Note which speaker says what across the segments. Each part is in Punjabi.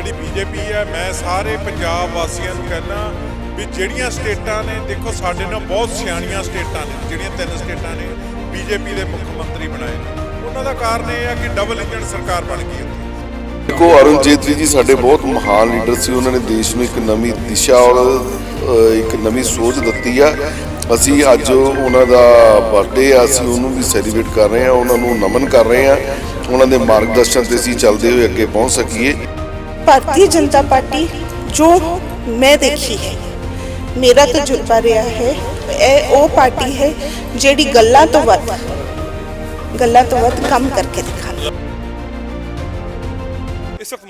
Speaker 1: ਜਿਹੜੀ ਬੀਜੇਪੀ ਹੈ, ਮੈਂ ਸਾਰੇ ਪੰਜਾਬ ਵਾਸੀਆਂ ਨੂੰ ਕਹਿੰਦਾ ਵੀ ਜਿਹੜੀਆਂ ਸਟੇਟਾਂ ਨੇ, ਦੇਖੋ ਸਾਡੇ ਨਾਲ ਬਹੁਤ ਸਿਆਣੀਆਂ ਸਟੇਟਾਂ ਨੇ, ਜਿਹੜੀਆਂ ਤਿੰਨ ਸਟੇਟਾਂ ਨੇ, ਬੀਜੇਪੀ ਦੇ ਮੁੱਖ ਮੰਤਰੀ ਬਣਾਏ ਉਹਨਾਂ ਦਾ ਕਾਰਨ ਇਹ ਹੈ ਕਿ ਡਬਲ ਇੰਜਨ ਸਰਕਾਰ ਬਣ ਗਈ ਉੱਥੇ।
Speaker 2: ਦੇਖੋ ਅਰੁਣ ਜੇਤਲੀ ਜੀ, ਸਾਡੇ ਬਹੁਤ ਮਹਾਨ ਲੀਡਰ ਸੀ, ਉਹਨਾਂ ਨੇ ਦੇਸ਼ ਨੂੰ ਇੱਕ ਨਵੀਂ ਦਿਸ਼ਾ ਔਰ ਇੱਕ ਨਵੀਂ ਸੋਚ ਦਿੱਤੀ ਆ। ਅਸੀਂ ਅੱਜ ਉਹਨਾਂ ਦਾ ਬਰਥਡੇ ਆ, ਅਸੀਂ ਉਹਨੂੰ ਵੀ ਸੈਲੀਬ੍ਰੇਟ ਕਰ ਰਹੇ ਹਾਂ ਉਹਨਾਂ ਨੂੰ ਨਮਨ ਕਰ ਰਹੇ ਹਾਂ ਉਹਨਾਂ ਦੇ ਮਾਰਗਦਰਸ਼ਨ ਤੇ ਅਸੀਂ ਚੱਲਦੇ ਹੋਏ ਅੱਗੇ ਪਹੁੰਚ ਸਕੀਏ।
Speaker 3: ਭਾਰਤੀ ਜਨਤਾ ਪਾਰਟੀ ਜੋ ਮੈਂ ਦੇਖੀ ਹੈ, ਮੇਰਾ ਤਜਰਬਾ ਰਿਹਾ ਹੈ, ਇਹ ਉਹ ਪਾਰਟੀ ਹੈ ਜਿਹੜੀ ਗੱਲਾਂ ਤੋਂ ਵੱਧ ਗੱਲਾਂ ਤੋਂ ਵੱਧ ਕੰਮ ਕਰਕੇ ਦਿਖਾਉਂਦੀ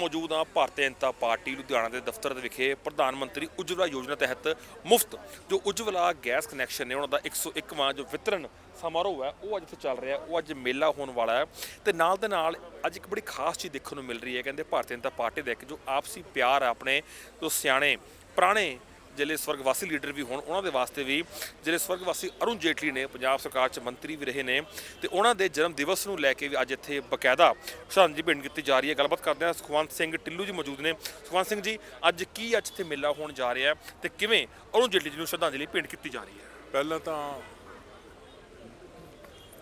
Speaker 4: ਮੌਜੂਦ ਹਾਂ ਭਾਰਤੀ ਜਨਤਾ ਪਾਰਟੀ ਲੁਧਿਆਣਾ ਦੇ ਦਫ਼ਤਰ ਦੇ ਵਿਖੇ ਪ੍ਰਧਾਨ ਮੰਤਰੀ ਉਜਵਲਾ ਯੋਜਨਾ ਤਹਿਤ ਮੁਫਤ ਜੋ ਉਜਵਲਾ ਗੈਸ ਕਨੈਕਸ਼ਨ ਨੇ ਉਹਨਾਂ ਦਾ 101ਵਾਂ ਜੋ ਵਿਤਰਨ ਸਮਾਰੋਹ ਹੈ, ਉਹ ਅੱਜ ਇੱਥੇ ਚੱਲ ਰਿਹਾ ਉਹ ਅੱਜ ਮੇਲਾ ਹੋਣ ਵਾਲਾ ਹੈ ਤੇ ਨਾਲ ਦੇ ਨਾਲ ਅੱਜ ਇੱਕ ਬੜੀ ਖਾਸ ਚੀਜ਼ ਦੇਖਣ ਨੂੰ ਮਿਲ ਰਹੀ ਹੈ, ਕਹਿੰਦੇ ਭਾਰਤੀ ਜਨਤਾ ਪਾਰਟੀ ਦਾ ਇੱਕ ਜੋ ਆਪਸੀ ਪਿਆਰ ਹੈ ਆਪਣੇ, ਜੋ ਸਿਆਣੇ, ਪੁਰਾਣੇ ਜਿਹੜੇ ਸਵਰਗਵਾਸੀ ਲੀਡਰ ਵੀ ਹੋਣ, ਉਹਨਾਂ ਦੇ ਵਾਸਤੇ ਵੀ ਜਿਹੜੇ ਸਵਰਗਵਾਸੀ ਅਰੁਣ ਜੇਟਲੀ ਨੇ, ਪੰਜਾਬ ਸਰਕਾਰ 'ਚ ਮੰਤਰੀ ਵੀ ਰਹੇ ਨੇ ਤੇ ਉਹਨਾਂ ਦੇ ਜਨਮ ਦਿਵਸ ਨੂੰ ਲੈ ਕੇ ਵੀ ਅੱਜ ਇੱਥੇ ਬਕਾਇਦਾ ਸ਼ਰਧਾਂਜਲੀ ਭੇਂਟ ਕੀਤੀ ਜਾ ਰਹੀ ਹੈ। ਗੱਲਬਾਤ ਕਰਦੇ ਹਾਂ ਸੁਖਵੰਤ ਸਿੰਘ ਟਿੱਲੂ ਜੀ ਮੌਜੂਦ ਨੇ। ਸੁਖਵੰਤ ਸਿੰਘ ਜੀ, ਅੱਜ ਕੀ ਅੱਜ ਇੱਥੇ ਮੇਲਾ ਹੋਣ ਜਾ ਰਿਹਾ ਹੈ ਤੇ ਕਿਵੇਂ ਅਰੁਣ ਜੇਟਲੀ ਜੀ ਨੂੰ ਸ਼ਰਧਾਂਜਲੀ ਭੇਂਟ ਕੀਤੀ ਜਾ ਰਹੀ ਹੈ?
Speaker 1: ਪਹਿਲਾਂ ਤਾਂ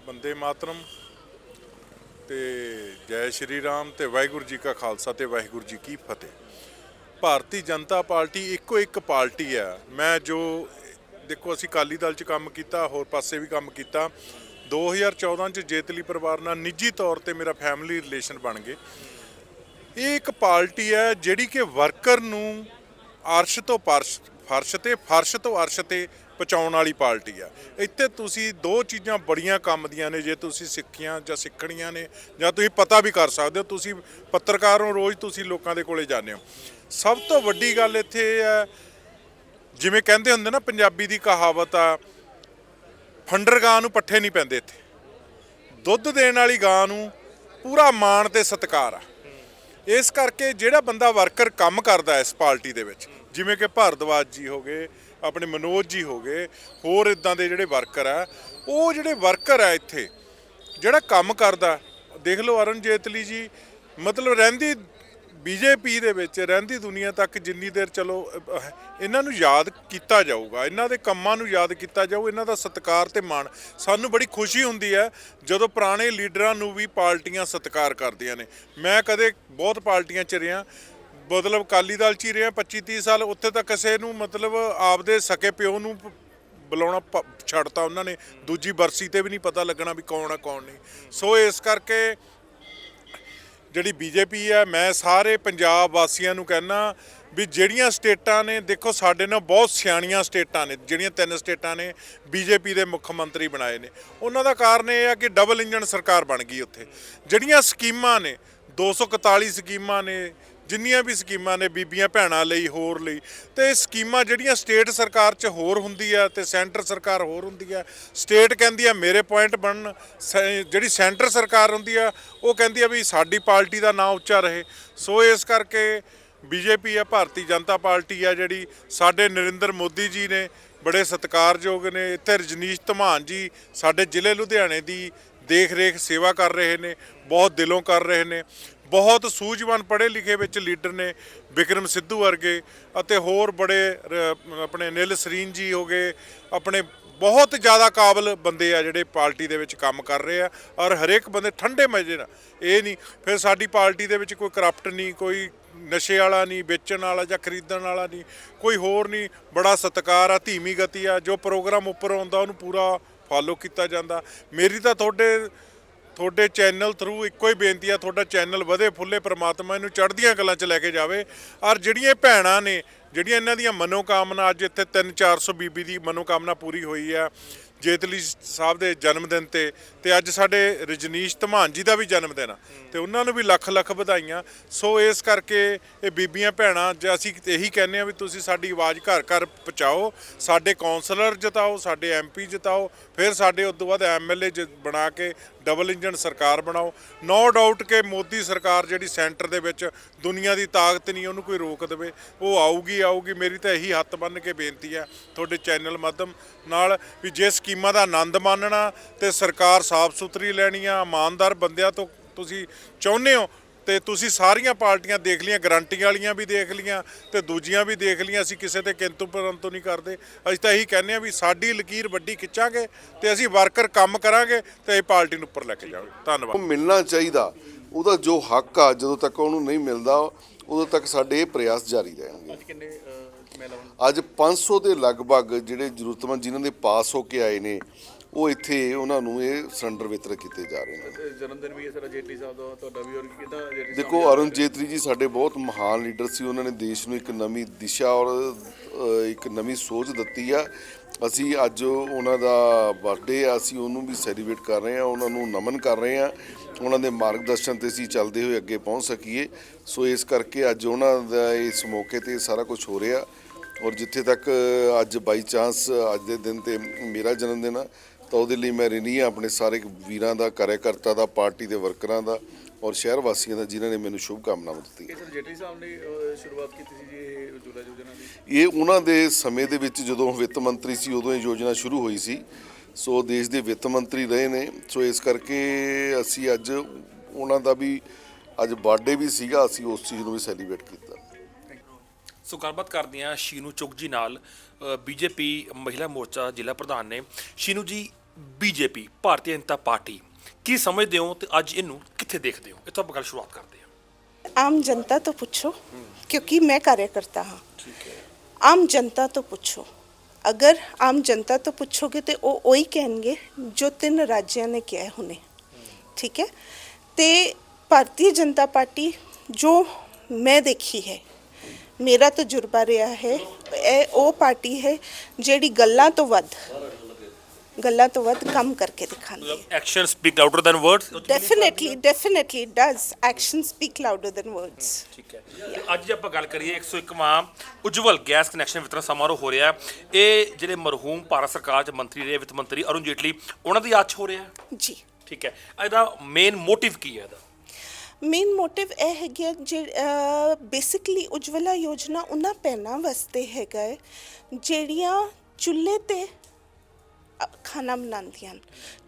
Speaker 1: ਬੰਦੇ ਮਾਤਰਮ ਤੇ ਜੈ ਸ਼੍ਰੀ ਰਾਮ ਤੇ ਵਾਹਿਗੁਰੂ ਜੀ ਕਾ ਖਾਲਸਾ ਤੇ ਵਾਹਿਗੁਰੂ ਜੀ ਕੀ ਫਤਿਹ। ਭਾਰਤੀ ਜਨਤਾ ਪਾਰਟੀ ਇੱਕੋ ਇੱਕ ਪਾਰਟੀ ਆ ਮੈਂ ਜੋ, ਦੇਖੋ ਅਸੀਂ ਕਾਲੀ ਦਲ 'ਚ ਕੰਮ ਕੀਤਾ, ਹੋਰ ਪਾਸੇ ਵੀ ਕੰਮ ਕੀਤਾ। 2014 'ਚ ਜੇਤਲੀ ਪਰਿਵਾਰ ਨਾਲ ਨਿੱਜੀ ਤੌਰ ਤੇ ਮੇਰਾ ਫੈਮਿਲੀ ਰਿਲੇਸ਼ਨ ਬਣ ਗਏ। ਇਹ ਇੱਕ ਪਾਰਟੀ ਹੈ ਜਿਹੜੀ ਕਿ ਵਰਕਰ ਨੂੰ ਅਰਸ਼ ਤੋਂ ਪਰਸ਼, ਫਰਸ਼ ਤੇ, ਫਰਸ਼ ਤੋਂ ਅਰਸ਼ ਤੇ ਪਹੁੰਚਾਉਣ ਵਾਲੀ ਪਾਰਟੀ ਆ ਇੱਥੇ ਤੁਸੀਂ ਦੋ ਚੀਜ਼ਾਂ ਬੜੀਆਂ ਕੰਮ ਦੀਆਂ ਨੇ, ਜੇ ਤੁਸੀਂ ਸਿੱਖੀਆਂ ਜਾਂ ਸਿੱਖਣੀਆਂ ਨੇ, ਜਾਂ ਤੁਸੀਂ ਪਤਾ ਵੀ ਕਰ ਸਕਦੇ ਹੋ, ਤੁਸੀਂ ਪੱਤਰਕਾਰ ਹੋ ਰੋਜ਼ ਤੁਸੀਂ ਲੋਕਾਂ ਦੇ ਕੋਲੇ ਜਾਂਦੇ ਹੋ। ਸਭ ਤੋਂ ਵੱਡੀ ਗੱਲ ਇੱਥੇ ਇਹ ਹੈ, ਜਿਵੇਂ ਕਹਿੰਦੇ ਹੁੰਦੇ ਨਾ, ਪੰਜਾਬੀ ਦੀ ਕਹਾਵਤ ਆ ਫੰਡਰ ਗਾਂ ਨੂੰ ਪੱਠੇ ਨਹੀਂ ਪੈਂਦੇ ਇੱਥੇ। ਦੁੱਧ ਦੇਣ ਵਾਲੀ ਗਾਂ ਨੂੰ ਪੂਰਾ ਮਾਣ ਤੇ ਸਤਿਕਾਰ ਆ। ਇਸ ਕਰਕੇ ਜਿਹੜਾ ਬੰਦਾ ਵਰਕਰ ਕੰਮ ਕਰਦਾ ਇਸ ਪਾਰਟੀ ਦੇ ਵਿੱਚ, ਜਿਵੇਂ ਕਿ ਭਾਰਦਵਾਜ ਜੀ ਹੋ ਗਏ, ਆਪਣੇ ਮਨੋਜ ਜੀ ਹੋ ਗਏ, ਹੋਰ ਇਦਾਂ ਦੇ ਜਿਹੜੇ ਵਰਕਰ ਆ, ਉਹ ਜਿਹੜੇ ਵਰਕਰ ਆ ਇੱਥੇ, ਜਿਹੜਾ ਕੰਮ ਕਰਦਾ, ਦੇਖ ਲਓ ਅਰੁਣ ਜੇਤਲੀ ਜੀ, ਮਤਲਬ ਰਹਿੰਦੀ ਬੀਜੇਪੀ ਦੇ ਵਿੱਚ ਰਹਿੰਦੀ ਦੁਨੀਆ ਤੱਕ ਜਿੰਨੀ ਦੇਰ ਚਲੋ ਅਹ, ਇਹਨਾਂ ਨੂੰ ਯਾਦ ਕੀਤਾ ਜਾਊਗਾ ਇਹਨਾਂ ਦੇ ਕੰਮਾਂ ਨੂੰ ਯਾਦ ਕੀਤਾ ਜਾਊ ਇਹਨਾਂ ਦਾ ਸਤਿਕਾਰ ਤੇ ਮਾਣ। ਸਾਨੂੰ ਬੜੀ ਖੁਸ਼ੀ ਹੁੰਦੀ ਹੈ ਜਦੋਂ ਪੁਰਾਣੇ ਲੀਡਰਾਂ ਨੂੰ ਵੀ ਪਾਰਟੀਆਂ ਸਤਿਕਾਰ ਕਰਦੀਆਂ ਨੇ। ਮੈਂ ਕਦੇ ਬਹੁਤ ਪਾਰਟੀਆਂ 'ਚ ਰਿਹਾ ਮਤਲਬ ਅਕਾਲੀ ਦਲ 'ਚ ਹੀ ਰਿਹਾ 25 30 ਸਾਲ ਉੱਥੇ ਤਾਂ ਕਿਸੇ ਨੂੰ ਮਤਲਬ ਆਪਦੇ ਸਕੇ ਪਿਓ ਨੂੰ ਪ- ਬੁਲਾਉਣਾ ਪ- ਛੱਡਤਾ ਉਹਨਾਂ ਨੇ ਦੂਜੀ ਬਰਸੀ ਤੇ ਵੀ ਨਹੀਂ ਪਤਾ ਲੱਗਣਾ ਵੀ ਕੌਣ ਆ ਕੌਣ ਨਹੀਂ। ਸੋ ਇਸ ਕਰਕੇ ਜਿਹੜੀ ਬੀਜੇਪੀ ਹੈ, ਮੈਂ ਸਾਰੇ ਪੰਜਾਬ ਵਾਸੀਆਂ ਨੂੰ ਕਹਿਣਾ ਵੀ ਜਿਹੜੀਆਂ ਸਟੇਟਾਂ ਨੇ, ਦੇਖੋ ਸਾਡੇ ਨਾਲ ਬਹੁਤ ਸਿਆਣੀਆਂ ਸਟੇਟਾਂ ਨੇ, ਜਿਹੜੀਆਂ ਤਿੰਨ ਸਟੇਟਾਂ ਨੇ, ਬੀਜੇਪੀ ਦੇ ਮੁੱਖ ਮੰਤਰੀ ਬਣਾਏ ਨੇ। ਉਹਨਾਂ ਦਾ ਕਾਰਨ ਇਹ ਆ ਕਿ ਡਬਲ ਇੰਜਨ ਸਰਕਾਰ ਬਣ ਗਈ ਉੱਥੇ। ਜਿਹੜੀਆਂ ਸਕੀਮਾਂ ਨੇ 241 ਸਕੀਮਾਂ ਨੇ ਜਿੰਨੀਆਂ ਵੀ ਸਕੀਮਾਂ ਨੇ ਬੀਬੀਆਂ ਭੈਣਾਂ ਲਈ, ਹੋਰ ਲਈ, ਤੇ ਸਕੀਮਾਂ ਜਿਹੜੀਆਂ ਸਟੇਟ ਸਰਕਾਰ 'ਚ ਹੋਰ ਹੁੰਦੀ ਆ ਤੇ ਸੈਂਟਰ ਸਰਕਾਰ ਹੋਰ ਹੁੰਦੀ ਆ, ਸਟੇਟ ਕਹਿੰਦੀ ਆ ਮੇਰੇ ਪੁਆਇੰਟ ਬਣਨ, ਸੈ- ਜਿਹੜੀ ਸੈਂਟਰ ਸਰਕਾਰ ਹੁੰਦੀ ਆ, ਉਹ ਕਹਿੰਦੀ ਆ ਵੀ ਸਾਡੀ ਪਾਰਟੀ ਦਾ ਨਾਂ ਉੱਚਾ ਰਹੇ। ਸੋ ਇਸ ਕਰਕੇ ਬੀਜੇਪੀ ਆ, ਭਾਰਤੀ ਜਨਤਾ ਪਾਰਟੀ ਆ, ਜਿਹੜੀ ਸਾਡੇ ਨਰਿੰਦਰ ਮੋਦੀ ਜੀ ਨੇ ਬੜੇ ਸਤਿਕਾਰਯੋਗ ਨੇ। ਇੱਥੇ ਰਜਨੀਸ਼ ਧਮਾਨ ਜੀ ਸਾਡੇ ਜ਼ਿਲ੍ਹੇ ਲੁਧਿਆਣੇ ਦੀ ਦੇਖ ਰੇਖ ਸੇਵਾ ਕਰ ਰਹੇ ਨੇ, ਬਹੁਤ ਦਿਲੋਂ ਕਰ ਰਹੇ ਨੇ। ਬਹੁਤ ਸੂਝਵਾਨ ਪੜ੍ਹੇ ਲਿਖੇ ਵਿੱਚ ਲੀਡਰ ਨੇ ਵਿਕਰਮ ਸਿੱਧੂ ਵਰਗੇ ਅਤੇ ਹੋਰ ਬੜੇ ਆਪਣੇ ਨਿਲ ਸਰੀਨ ਜੀ ਹੋ ਗਏ, ਆਪਣੇ ਬਹੁਤ ਜ਼ਿਆਦਾ ਕਾਬਲ ਬੰਦੇ ਆ ਜਿਹੜੇ ਪਾਰਟੀ ਦੇ ਵਿੱਚ ਕੰਮ ਕਰ ਰਹੇ ਆ ਔਰ ਹਰੇਕ ਬੰਦੇ ਠੰਡੇ ਮਜੇ ਨਾਲ, ਇਹ ਨਹੀਂ, ਫਿਰ ਸਾਡੀ ਪਾਰਟੀ ਦੇ ਵਿੱਚ ਕੋਈ ਕਰਪਟ ਨਹੀਂ, ਕੋਈ ਨਸ਼ੇ ਵਾਲਾ ਨਹੀਂ, ਵੇਚਣ ਵਾਲਾ ਜਾਂ ਖਰੀਦਣ ਵਾਲਾ ਨਹੀਂ, ਕੋਈ ਹੋਰ ਨਹੀਂ, ਬੜਾ ਸਤਿਕਾਰ ਆ, ਧੀਮੀ ਗਤੀ ਆ, ਜੋ ਪ੍ਰੋਗਰਾਮ ਉੱਪਰ ਆਉਂਦਾ ਉਹਨੂੰ ਪੂਰਾ ਫਾਲੋ ਕੀਤਾ ਜਾਂਦਾ। ਮੇਰੀ ਤਾਂ ਤੁਹਾਡੇ ਤੁਹਾਡੇ ਚੈਨਲ ਥਰੂ ਇੱਕੋ ਹੀ ਬੇਨਤੀ ਆ, ਤੁਹਾਡਾ ਚੈਨਲ ਵਧੇ ਫੁੱਲੇ, ਪ੍ਰਮਾਤਮਾ ਇਹਨੂੰ ਚੜ੍ਹਦੀਆਂ ਕਲਾਂ 'ਚ ਲੈ ਕੇ ਜਾਵੇ। ਔਰ ਜਿਹੜੀਆਂ ਇਹ ਭੈਣਾਂ ਨੇ, ਜਿਹੜੀਆਂ ਇਹਨਾਂ ਦੀਆਂ ਮਨੋਕਾਮਨਾ ਅੱਜ ਇੱਥੇ 3-400 ਬੀਬੀ ਦੀ ਮਨੋਕਾਮਨਾ ਪੂਰੀ ਹੋਈ ਆ ਜੇਤਲੀ ਸਾਹਿਬ ਦੇ ਜਨਮ ਦਿਨ ਤੇ ਤੇ ਅੱਜ ਸਾਡੇ ਰਜਨੀਸ਼ ਧਮਾਨ ਜੀ ਦਾ ਵੀ ਜਨਮ ਦਿਨ ਆ। ਤੇ ਉਹਨਾਂ ਨੂੰ ਵੀ ਲੱਖ ਲੱਖ ਵਧਾਈਆਂ। ਸੋ ਇਸ ਕਰਕੇ ਇਹ ਬੀਬੀਆਂ ਭੈਣਾਂ, ਜੇ ਅਸੀਂ ਇਹੀ ਕਹਿੰਦੇ ਆ ਵੀ ਤੁਸੀਂ ਸਾਡੀ ਆਵਾਜ਼ ਘਰ ਘਰ ਪਹੁੰਚਾਓ, ਸਾਡੇ ਕਾਉਂਸਲਰ ਜਿਤਾਓ, ਸਾਡੇ ਐਮਪੀ ਜਿਤਾਓ, ਫਿਰ ਸਾਡੇ ਉਸ ਤੋਂ ਬਾਅਦ ਐਮਐਲਏ ਬਣਾ ਕੇ ਡਬਲ ਇੰਜਨ ਸਰਕਾਰ ਬਣਾਓ। ਨੋ ਡਾਊਟ ਕਿ ਮੋਦੀ ਸਰਕਾਰ ਜਿਹੜੀ ਸੈਂਟਰ ਦੇ ਵਿੱਚ ਦੁਨੀਆ ਦੀ ਤਾਕਤ ਨਹੀਂ, ਉਹਨੂੰ ਕੋਈ ਰੋਕ ਦੇਵੇ। ਉਹ ਆਊਗੀ ਆਊਗੀ। ਮੇਰੀ ਤਾਂ ਇਹੀ ਹੱਥ ਬੰਨ ਕੇ ਬੇਨਤੀ ਹੈ ਤੁਹਾਡੇ ਚੈਨਲ ਮਾਧਮ ਨਾਲ ਵੀ ਜਿਸ ਸਕੀਮਾਂ ਦਾ ਆਨੰਦ ਮਾਣਨਾ ਤੇ ਸਰਕਾਰ ਸਾਫ਼ ਸੁਥਰੀ ਲੈਣੀ ਆ ਇਮਾਨਦਾਰ ਬੰਦਿਆਂ ਤੋਂ ਤੁਸੀਂ ਚਾਹੁੰਦੇ ਹੋ ਤੇ ਤੁਸੀਂ ਸਾਰੀਆਂ ਪਾਰਟੀਆਂ ਦੇਖ ਲਈਆਂ ਗਰੰਟੀ ਵਾਲੀਆਂ ਵੀ ਦੇਖ ਲਈਆਂ ਤੇ ਦੂਜੀਆਂ ਵੀ ਦੇਖ ਲਈਆਂ ਅਸੀਂ ਕਿਸੇ ਤੇ ਕਿੰਤੂ ਪਰੰਤੂ ਨਹੀਂ ਕਰਦੇ। ਅਸੀਂ ਤਾਂ ਇਹੀ ਕਹਿੰਦੇ ਆ ਵੀ ਸਾਡੀ ਲਕੀਰ ਵੱਡੀ ਖਿੱਚਾਂਗੇ ਤੇ ਅਸੀਂ ਵਰਕਰ ਕੰਮ ਕਰਾਂਗੇ ਤੇ ਇਹ ਪਾਰਟੀ ਨੂੰ ਉੱਪਰ ਲੈ ਕੇ ਜਾਵਾਂਗੇ
Speaker 2: ਉਹ
Speaker 1: ਧੰਨਵਾਦ
Speaker 2: ਮਿਲਣਾ ਚਾਹੀਦਾ। ਉਹਦਾ ਜੋ ਹੱਕ ਆ ਜਦੋਂ ਤੱਕ ਉਹਨੂੰ ਨਹੀਂ ਮਿਲਦਾ ਉਦੋਂ ਤੱਕ ਸਾਡੇ ਇਹ ਪ੍ਰਯਾਸ ਜਾਰੀ ਰਹਿਣਗੇ।
Speaker 5: ਕਿੰਨੇ
Speaker 2: ਅੱਜ 500 ਦੇ ਲਗਭਗ ਜਿਹੜੇ ਜ਼ਰੂਰਤਮੰਦ ਜਿਨ੍ਹਾਂ ਦੇ ਪਾਸ ਹੋ ਕੇ ਆਏ ਨੇ ਉਹ ਇੱਥੇ ਉਹਨਾਂ ਨੂੰ ਇਹ ਸਿਲੰਡਰ ਵਿਤਰਿਤ ਕੀਤੇ ਜਾ ਰਹੇ ਨੇ।
Speaker 5: ਜਨਮ ਦਿਨ ਵੀ ਹੈ ਜੇਟਲੀ ਸਾਹਿਬ ਦਾ ਤੁਹਾਡਾ ਵੀ ਔਰ ਕਿਦਾਂ ਜੇਟਲੀ
Speaker 2: ਦੇਖੋ ਅਰੁਣ ਜੇਤਲੀ ਜੀ ਸਾਡੇ ਬਹੁਤ ਮਹਾਨ ਲੀਡਰ ਸੀ ਉਹਨਾਂ ਨੇ ਦੇਸ਼ ਨੂੰ ਇੱਕ ਨਵੀਂ ਦਿਸ਼ਾ ਔਰ ਇੱਕ ਨਵੀਂ ਸੋਚ ਦਿੱਤੀ ਆ। ਅਸੀਂ ਅੱਜ ਉਹਨਾਂ ਦਾ ਬਰਥਡੇ ਆ ਅਸੀਂ ਉਹਨੂੰ ਵੀ ਸੈਲੀਬ੍ਰੇਟ ਕਰ ਰਹੇ ਆ ਉਹਨਾਂ ਨੂੰ ਨਮਨ ਕਰ ਰਹੇ ਆ। ਉਹਨਾਂ ਦੇ ਮਾਰਗਦਰਸ਼ਨ ਤੇ ਅਸੀਂ ਚੱਲਦੇ ਹੋਏ ਅੱਗੇ ਪਹੁੰਚ ਸਕੀਏ। ਸੋ ਇਸ ਕਰਕੇ ਅੱਜ ਉਹਨਾਂ ਦਾ ਇਸ ਮੌਕੇ ਤੇ ਸਾਰਾ ਕੁਝ ਹੋ ਰਿਹਾ। ਔਰ ਜਿੱਥੇ ਤੱਕ ਅੱਜ ਬਾਈ ਚਾਂਸ ਅੱਜ ਦੇ ਦਿਨ ਤੇ ਮੇਰਾ ਜਨਮ ਦਿਨ ਆ ਤਾਂ ਉਹਦੇ ਲਈ ਮੈਂ ਰਿਨੀ ਆਪਣੇ ਸਾਰੇ ਵੀਰਾਂ ਦਾ ਕਾਰਜਕਰਤਾ ਦਾ ਪਾਰਟੀ ਦੇ ਵਰਕਰਾਂ ਦਾ ਔਰ ਸ਼ਹਿਰ ਵਾਸੀਆਂ ਦਾ ਜਿਨ੍ਹਾਂ ਨੇ ਮੈਨੂੰ ਸ਼ੁਭ ਕਾਮਨਾਵਾਂ ਦਿੱਤੀਆਂ।
Speaker 5: ਇਹ ਜੇਟਲੀ ਸਾਹਿਬ ਨੇ ਸ਼ੁਰੂਆਤ ਕੀਤੀ ਸੀ ਜੀ ਇਹ ਉਜਵਲਾ ਯੋਜਨਾ ਦੀ?
Speaker 2: ਇਹ ਉਹਨਾਂ ਦੇ ਸਮੇਂ ਦੇ ਵਿੱਚ ਜਦੋਂ ਵਿੱਤ ਮੰਤਰੀ ਸੀ ਉਦੋਂ ਇਹ ਯੋਜਨਾ ਸ਼ੁਰੂ ਹੋਈ ਸੀ। ਸੋ ਦੇਸ਼ ਦੇ ਵਿੱਤ ਮੰਤਰੀ ਰਹੇ ਨੇ। ਸੋ ਇਸ ਕਰਕੇ ਅਸੀਂ ਅੱਜ ਉਹਨਾਂ ਦਾ ਵੀ ਅੱਜ ਬਰਥਡੇ ਵੀ ਸੀਗਾ ਅਸੀਂ ਉਸ ਚੀਜ਼ ਨੂੰ ਵੀ ਸੈਲੀਬ੍ਰੇਟ ਕੀਤਾ।
Speaker 4: ਸੋ ਗੱਲਬਾਤ ਕਰਦੇ ਹਾਂ ਸ਼ੀਨੂ ਚੁਗ ਜੀ ਨਾਲ। ਬੀਜੇਪੀ ਮਹਿਲਾ ਮੋਰਚਾ ਜ਼ਿਲ੍ਹਾ ਪ੍ਰਧਾਨ ਨੇ ਸ਼ੀਨੂ ਜੀ ਬੀਜੇਪੀ ਭਾਰਤੀ ਜਨਤਾ ਪਾਰਟੀ ਕੀ ਸਮਝਦੇ ਹੋ ਤੇ ਅੱਜ ਇਹਨੂੰ ਕਿੱਥੇ ਦੇਖਦੇ ਹੋ? ਇੱਥੋਂ ਆਪਾਂ ਗੱਲ ਸ਼ੁਰੂਆਤ ਕਰਦੇ ਹਾਂ।
Speaker 3: ਆਮ ਜਨਤਾ ਤੋਂ ਪੁੱਛੋ ਕਿਉਂਕਿ ਮੈਂ ਕਾਰਜਕਰਤਾ ਹਾਂ। ਆਮ ਜਨਤਾ ਤੋਂ ਪੁੱਛੋ ਅਗਰ ਆਮ ਜਨਤਾ ਤੋਂ ਪੁੱਛੋਗੇ ਤੇ ਉਹ ਉਹੀ ਕਹਿਣਗੇ ਜੋ ਤਿੰਨ ਰਾਜਿਆਂ ਨੇ ਕਿਹਾ ਹੁਣੇ। ਠੀਕ ਹੈ? ਤੇ ਭਾਰਤੀ ਜਨਤਾ ਪਾਰਟੀ ਜੋ ਮੈਂ ਦੇਖੀ ਹੈ ਮੇਰਾ ਤਜਰਬਾ ਰਿਹਾ ਹੈ ਇਹ ਉਹ ਪਾਰਟੀ ਹੈ ਜਿਹੜੀ ਗੱਲਾਂ ਤੋਂ ਵੱਧ ਗੱਲਾਂ ਤੋਂ ਵੱਧ ਕੰਮ ਕਰਕੇ ਦਿਖਾਉਂਦੀ ਹੈ।
Speaker 4: Action speak louder than words
Speaker 3: definitely it does. Actions speak louder than words.
Speaker 4: ਠੀਕ ਹੈ। ਤੇ ਅੱਜ ਜੇ ਆਪਾਂ ਗੱਲ ਕਰੀਏ 101ਵਾਂ ਉਜਵਲ ਗੈਸ ਕਨੈਕਸ਼ਨ ਵਿਤਰਨ ਸਮਾਰੋਹ ਹੋ ਰਿਹਾ ਹੈ। ਇਹ ਜਿਹੜੇ ਮਰਹੂਮ ਭਾਰਤ ਸਰਕਾਰ ਚ ਮੰਤਰੀ ਰਹੇ ਵਿੱਤ ਮੰਤਰੀ ਅਰੁਣ ਜੇਟਲੀ ਉਹਨਾਂ ਦੀ ਯਾਦ 'ਚ ਹੋ ਰਿਹਾ ਹੈ।
Speaker 3: ਜੀ।
Speaker 4: ਠੀਕ ਹੈ। ਇਹਦਾ ਮੇਨ ਮੋਟਿਵ ਕੀ ਹੈ ਇਹਦਾ?
Speaker 3: ਮੇਨ ਮੋਟਿਵ ਇਹ ਹੈਗਾ ਜੇ ਬੇਸਿਕਲੀ ਉਜਵਲਾ ਯੋਜਨਾ ਉਹਨਾਂ ਪਹਿਲਾਂ ਵਾਸਤੇ ਹੈਗਾ ਹੈ ਜਿਹੜੀਆਂ ਚੁੱਲ੍ਹੇ ਤੇ ਅ, ਖਾਣਾ ਬਣਾਉਂਦੀਆਂ ਹਨ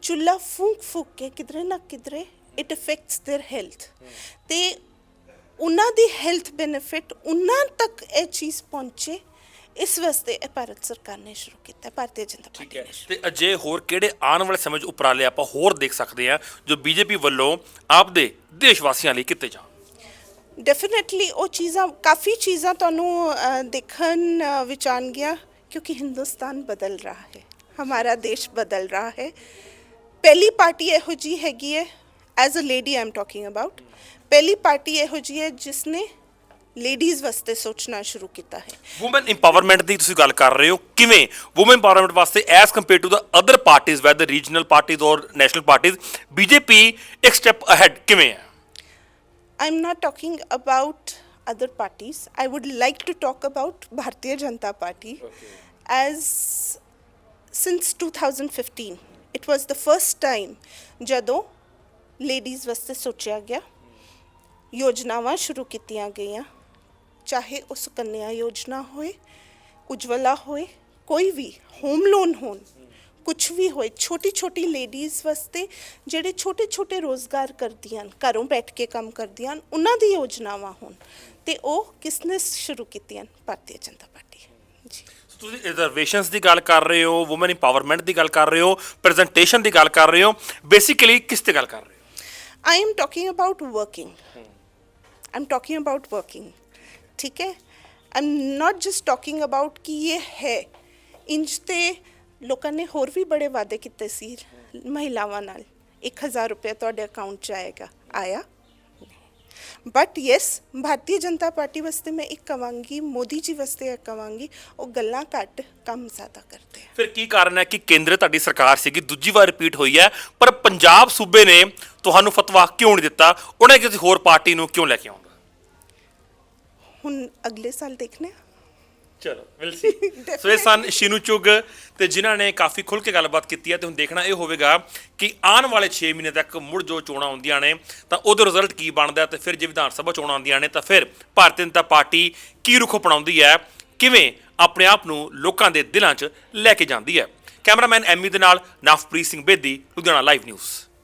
Speaker 3: ਚੁੱਲ੍ਹਾ ਫੂਕ ਫੂਕ ਕੇ ਕਿਧਰੇ ਨਾ ਕਿਧਰੇ ਇਟ ਅਫੈਕਟਸ देयर ਹੈਲਥ ਤੇ ਉਹਨਾਂ ਦੀ ਹੈਲਥ ਬੈਨੀਫਿਟ ਉਹਨਾਂ ਤੱਕ ਇਹ ਚੀਜ਼ ਪਹੁੰਚੇ ਇਸ ਵਾਸਤੇ ਇਹ ਭਾਰਤ ਸਰਕਾਰ ਨੇ ਸ਼ੁਰੂ ਕੀਤਾ ਹੈ, ਭਾਰਤੀ ਜਨਤਾ
Speaker 4: ਠੀਕ
Speaker 3: ਪਾਰਟੀ
Speaker 4: ਹੈ
Speaker 3: ਨੇ ਸ਼ੁਰੂ
Speaker 4: ਤੇ ਅਜੇ ਹੋਰ ਕਿਹੜੇ ਆਉਣ ਵਾਲੇ ਸਮੇਂ 'ਚ ਉਪਰਾਲੇ ਆਪਾਂ ਹੋਰ ਦੇਖ ਸਕਦੇ ਹਾਂ ਜੋ ਬੀਜੇਪੀ ਵੱਲੋਂ ਆਪਦੇ ਦੇਸ਼ ਵਾਸੀਆਂ ਲਈ ਕੀਤੇ ਜਾਣ।
Speaker 3: ਡੈਫੀਨਿਟਲੀ ਉਹ ਚੀਜ਼ਾਂ ਕਾਫੀ ਚੀਜ਼ਾਂ ਤੁਹਾਨੂੰ ਅ, ਦੇਖਣ ਅ, ਵਿੱਚ ਆਉਣਗੀਆਂ ਕਿਉਂਕਿ ਹਿੰਦੁਸਤਾਨ ਬਦਲ ਰਿਹਾ ਹੈ ਹਮਾਰਾ ਦੇਸ਼ ਬਦਲ ਰਿਹਾ ਹੈ। ਪਹਿਲੀ ਪਾਰਟੀ ਇਹੋ ਜੀ ਹੈਗੀ ਹੈ as a lady I am talking about ਪਹਿਲੀ ਪਾਰਟੀ ਇਹੋ ਜੀ ਹੈ ਜਿਸ ਨੇ ਲੇਡੀਜ਼ ਵਾਸਤੇ ਸੋਚਣਾ ਸ਼ੁਰੂ ਕੀਤਾ ਹੈ
Speaker 4: ਔਮਨ ਇੰਪਾਵਰਮੈਂਟ ਦੀ ਤੁਸੀਂ ਗੱਲ ਕਰ ਰਹੇ ਹੋ ਕਿਵੇਂ ਔਮਨ ਇੰਪਾਵਰਮੈਂਟ ਵਾਸਤੇ as compare to the other ਪਾਰਟੀਆਂ ਵੈਦਰ ਰੀਜਨਲ ਪਾਰਟੀਆਂ ਔਰ ਨੈਸ਼ਨਲ ਪਾਰਟੀਆਂ ਬੀਜੇਪੀ ਇੱਕ ਸਟੈਪ ਅਹੈਡ ਕਿਵੇਂ ਹੈ
Speaker 3: I'm not talking about other parties. I would like to talk about Bharatiya Janata Party. As since 2015, it was the first time ਜਦੋਂ ਲੇਡੀਜ਼ ਵਾਸਤੇ ਸੋਚਿਆ ਗਿਆ ਯੋਜਨਾਵਾਂ ਸ਼ੁਰੂ ਕੀਤੀਆਂ ਗਈਆਂ ਚਾਹੇ ਉਹ ਸੁਕੰਨਿਆ ਯੋਜਨਾ ਹੋਏ ਉਜਵਲਾ ਹੋਏ ਕੋਈ ਵੀ ਹੋਮ ਲੋਨ ਹੋਣ ਕੁਝ ਵੀ ਹੋਏ ਛੋਟੀ ਛੋਟੀ ਲੇਡੀਜ਼ ਵਾਸਤੇ ਜਿਹੜੇ ਛੋਟੇ ਛੋਟੇ ਰੋਜ਼ਗਾਰ ਕਰਦੀਆਂ ਹਨ ਘਰੋਂ ਬੈਠ ਕੇ ਕੰਮ ਕਰਦੀਆਂ ਹਨ ਉਹਨਾਂ ਦੀ ਯੋਜਨਾਵਾਂ ਹੋਣ ਤੇ ਉਹ ਕਿਸਨੇ ਸ਼ੁਰੂ ਕੀਤੀਆਂ ਭਾਰਤੀ ਜਨਤਾ ਪਾਰਟੀ। ਜੀ।
Speaker 4: ਤੁਸੀਂ ਰਿਜ਼ਰਵੇਸ਼ਨਸ ਦੀ ਗੱਲ ਕਰ ਰਹੇ ਹੋ ਔਮਨ ਇੰਪਾਵਰਮੈਂਟ ਦੀ ਗੱਲ ਕਰ ਰਹੇ ਹੋ ਪ੍ਰੈਜੈਂਟੇਸ਼ਨ ਦੀ ਗੱਲ ਕਰ ਰਹੇ ਹੋ ਬੇਸਿਕਲੀ ਕਿਸ ਤੇ ਗੱਲ ਕਰ ਰਹੇ ਹੋ?
Speaker 3: I am talking about working. I'm talking about working. ਠੀਕ ਹੈ I'm not just talking about ਕਿ ਇਹ ਹੈ ਇੰਜ ਤੇ ਲੋਕਾਂ ਨੇ ਹੋਰ ਵੀ ਬੜੇ ਵਾਅਦੇ ਕੀਤੇ ਸੀ ਮਹਿਲਾਵਾਂ ਨਾਲ 1000 ਰੁਪਏ ਤੁਹਾਡੇ ਅਕਾਊਂਟ 'ਚ ਆਏਗਾ ਆਇਆ but yes Bharatiya Janata party ਵਾਸਤੇ ਮੈਂ ਇੱਕ ਕਵਾਂਗੀ ਮੋਦੀ ਜੀ ਵਾਸਤੇ ਇਹ ਕਵਾਂਗੀ ਉਹ ਗੱਲਾਂ ਘੱਟ ਕੰਮ ਜ਼ਿਆਦਾ ਕਰਦੇ ਆ
Speaker 4: ਫਿਰ ਕੀ ਕਾਰਨ ਹੈ ਕਿ ਕੇਂਦਰ ਤੁਹਾਡੀ ਸਰਕਾਰ ਸੀਗੀ ਦੂਜੀ ਵਾਰ ਰਿਪੀਟ ਹੋਈ ਹੈ ਪਰ ਪੰਜਾਬ ਸੂਬੇ ਨੇ ਤੁਹਾਨੂੰ ਫਤਵਾ ਕਿਉਂ ਨਹੀਂ ਦਿੱਤਾ ਉਹਨੇ ਕਿਸੇ ਹੋਰ ਪਾਰਟੀ ਨੂੰ ਕਿਉਂ ਲੈ ਕੇ ਆਉਣਾ
Speaker 3: ਹੁਣ ਅਗਲੇ ਸਾਲ ਦੇਖਨੇ ਆ
Speaker 4: ਚਲੋ ਵਿਲ ਸੀ ਸੋ ਇਹ ਸਨ ਸ਼ੀਨੂ ਚੁਗ ਤੇ ਜਿਨ੍ਹਾਂ ਨੇ ਕਾਫੀ ਖੁੱਲ ਕੇ ਗੱਲਬਾਤ ਕੀਤੀ ਹੈ ਤੇ ਹੁਣ ਦੇਖਣਾ ਇਹ ਹੋਵੇਗਾ ਕਿ ਆਉਣ ਵਾਲੇ 6 ਮਹੀਨੇ ਤੱਕ ਮੁੜ ਜੋ ਚੋਣਾਂ ਆਉਂਦੀਆਂ ਨੇ ਤਾਂ ਉਹਦੇ ਰਿਜ਼ਲਟ ਕੀ ਬਣਦਾ ਤੇ ਫਿਰ ਜੇ ਵਿਧਾਨ ਸਭਾ ਚੋਣਾਂ ਆਉਂਦੀਆਂ ਨੇ ਤਾਂ ਫਿਰ ਭਾਰਤੀ ਜਨਤਾ ਪਾਰਟੀ ਕੀ ਰੁਖ ਅਪਣਾਉਂਦੀ ਹੈ ਕਿਵੇਂ ਆਪਣੇ ਆਪ ਨੂੰ ਲੋਕਾਂ ਦੇ ਦਿਲਾਂ 'ਚ ਲੈ ਕੇ ਜਾਂਦੀ ਹੈ। ਕੈਮਰਾਮੈਨ ਐਮੀ ਦੇ ਨਾਲ ਨਵਪ੍ਰੀਤ ਸਿੰਘ ਬੇਦੀ ਲੁਧਿਆਣਾ ਲਾਈਵ ਨਿਊਜ਼